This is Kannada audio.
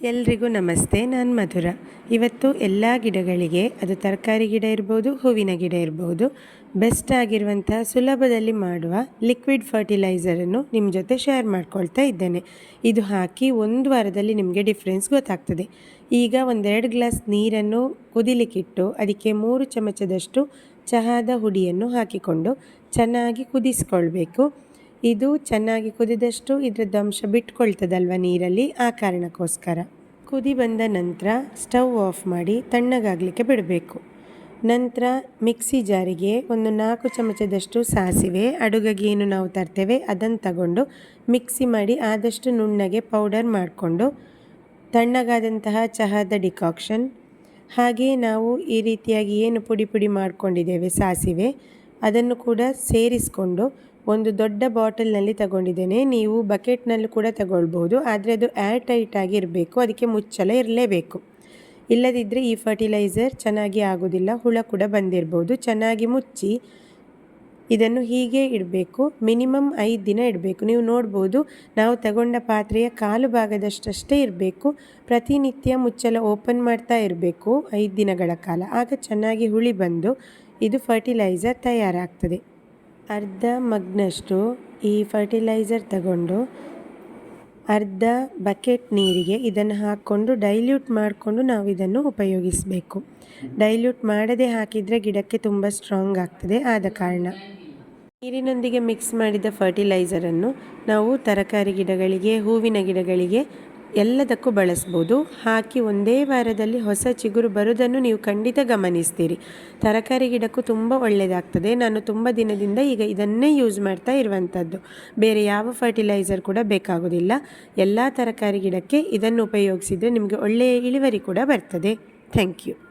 ಎಲ್ರಿಗೂ ನಮಸ್ತೆ, ನಾನು ಮಧುರ. ಇವತ್ತು ಎಲ್ಲ ಗಿಡಗಳಿಗೆ, ಅದು ತರಕಾರಿ ಗಿಡ ಇರ್ಬೋದು, ಹೂವಿನ ಗಿಡ ಇರ್ಬೋದು, ಬೆಸ್ಟ್ ಆಗಿರುವಂತಹ ಸುಲಭದಲ್ಲಿ ಮಾಡುವ ಲಿಕ್ವಿಡ್ ಫರ್ಟಿಲೈಸರನ್ನು ನಿಮ್ಮ ಜೊತೆ ಶೇರ್ ಮಾಡ್ಕೊಳ್ತಾ ಇದ್ದೇನೆ. ಇದು ಹಾಕಿ ಒಂದು ವಾರದಲ್ಲಿ ನಿಮಗೆ ಡಿಫ್ರೆನ್ಸ್ ಗೊತ್ತಾಗ್ತದೆ. ಈಗ ಒಂದೆರಡು ಗ್ಲಾಸ್ ನೀರನ್ನು ಕುದಿಲಿಕ್ಕಿಟ್ಟು, ಅದಕ್ಕೆ ಮೂರು ಚಮಚದಷ್ಟು ಚಹಾದ ಹುಡಿಯನ್ನು ಹಾಕಿಕೊಂಡು ಚೆನ್ನಾಗಿ ಕುದಿಸ್ಕೊಳ್ಬೇಕು. ಇದು ಚೆನ್ನಾಗಿ ಕುದಿದಷ್ಟು ಇದರದ್ದು ಅಂಶ ಬಿಟ್ಕೊಳ್ತದಲ್ವ ನೀರಲ್ಲಿ? ಆ ಕಾರಣಕ್ಕೋಸ್ಕರ. ಕುದಿ ಬಂದ ನಂತರ ಸ್ಟವ್ ಆಫ್ ಮಾಡಿ ತಣ್ಣಗಾಗಲಿಕ್ಕೆ ಬಿಡಬೇಕು. ನಂತರ ಮಿಕ್ಸಿ ಜಾರಿಗೆ ಒಂದು ನಾಲ್ಕು ಚಮಚದಷ್ಟು ಸಾಸಿವೆ, ಅಡುಗೆಗೆ ಏನು ನಾವು ತರ್ತೇವೆ ಅದನ್ನು ತಗೊಂಡು ಮಿಕ್ಸಿ ಮಾಡಿ ಆದಷ್ಟು ನುಣ್ಣಗೆ ಪೌಡರ್ ಮಾಡಿಕೊಂಡು ತಣ್ಣಗಾದಂತಹ ಚಹಾದ ಡಿಕಾಕ್ಷನ್ ಹಾಗೆಯೇ ನಾವು ಈ ರೀತಿಯಾಗಿ ಏನು ಪುಡಿ ಪುಡಿ ಮಾಡ್ಕೊಂಡಿದ್ದೇವೆ ಸಾಸಿವೆ ಅದನ್ನು ಕೂಡ ಸೇರಿಸಿಕೊಂಡು ಒಂದು ದೊಡ್ಡ ಬಾಟಲ್ನಲ್ಲಿ ತಗೊಂಡಿದ್ದೇನೆ. ನೀವು ಬಕೆಟ್ನಲ್ಲೂ ಕೂಡ ತಗೊಳ್ಬೋದು ಆದರೆ ಅದು ಏರ್ ಟೈಟ್ ಆಗಿ ಇರಬೇಕು. ಅದಕ್ಕೆ ಮುಚ್ಚಲ ಇರಲೇಬೇಕು. ಇಲ್ಲದಿದ್ದರೆ ಈ ಫರ್ಟಿಲೈಸರ್ ಚೆನ್ನಾಗಿ ಆಗೋದಿಲ್ಲ. ಹುಳ ಕೂಡ ಬಂದಿರ್ಬೋದು. ಚೆನ್ನಾಗಿ ಮುಚ್ಚಿ ಇದನ್ನು ಹೀಗೆ ಇಡಬೇಕು. ಮಿನಿಮಮ್ ಐದು ದಿನ ಇಡಬೇಕು. ನೀವು ನೋಡ್ಬೋದು, ನಾವು ತಗೊಂಡ ಪಾತ್ರೆಯ ಕಾಲು ಭಾಗದಷ್ಟಷ್ಟೇ ಇರಬೇಕು. ಪ್ರತಿನಿತ್ಯ ಮುಚ್ಚಳ ಓಪನ್ ಮಾಡ್ತಾ ಇರಬೇಕು ಐದು ದಿನಗಳ ಕಾಲ. ಆಗ ಚೆನ್ನಾಗಿ ಹುಳಿ ಬಂದು ಇದು ಫರ್ಟಿಲೈಸರ್ ತಯಾರಾಗ್ತದೆ. ಅರ್ಧ ಮಗ್ನಷ್ಟು ಈ ಫರ್ಟಿಲೈಸರ್ ತಗೊಂಡು ಅರ್ಧ ಬಕೆಟ್ ನೀರಿಗೆ ಇದನ್ನು ಹಾಕ್ಕೊಂಡು ಡೈಲ್ಯೂಟ್ ಮಾಡಿಕೊಂಡು ನಾವು ಇದನ್ನು ಉಪಯೋಗಿಸಬೇಕು. ಡೈಲ್ಯೂಟ್ ಮಾಡದೆ ಹಾಕಿದರೆ ಗಿಡಕ್ಕೆ ತುಂಬ ಸ್ಟ್ರಾಂಗ್ ಆಗ್ತದೆ, ಆದ ಕಾರಣ. ನೀರಿನೊಂದಿಗೆ ಮಿಕ್ಸ್ ಮಾಡಿದ ಫರ್ಟಿಲೈಸರನ್ನು ನಾವು ತರಕಾರಿ ಗಿಡಗಳಿಗೆ, ಹೂವಿನ ಗಿಡಗಳಿಗೆ ಎಲ್ಲದಕ್ಕೂ ಬಳಸ್ಬೋದು. ಹಾಕಿ ಒಂದೇ ವಾರದಲ್ಲಿ ಹೊಸ ಚಿಗುರು ಬರೋದನ್ನು ನೀವು ಖಂಡಿತ ಗಮನಿಸ್ತೀರಿ. ತರಕಾರಿ ಗಿಡಕ್ಕೂ ತುಂಬ ಒಳ್ಳೆಯದಾಗ್ತದೆ ನಾನು ತುಂಬ ದಿನದಿಂದ ಈಗ ಇದನ್ನೇ ಯೂಸ್ ಮಾಡ್ತಾ ಇರುವಂಥದ್ದು ಬೇರೆ ಯಾವ ಫರ್ಟಿಲೈಸರ್ ಕೂಡ ಬೇಕಾಗೋದಿಲ್ಲ. ಎಲ್ಲ ತರಕಾರಿ ಗಿಡಕ್ಕೆ ಇದನ್ನು ಉಪಯೋಗಿಸಿದರೆ ನಿಮಗೆ ಒಳ್ಳೆಯ ಇಳುವರಿ ಕೂಡ ಬರ್ತದೆ. Thank you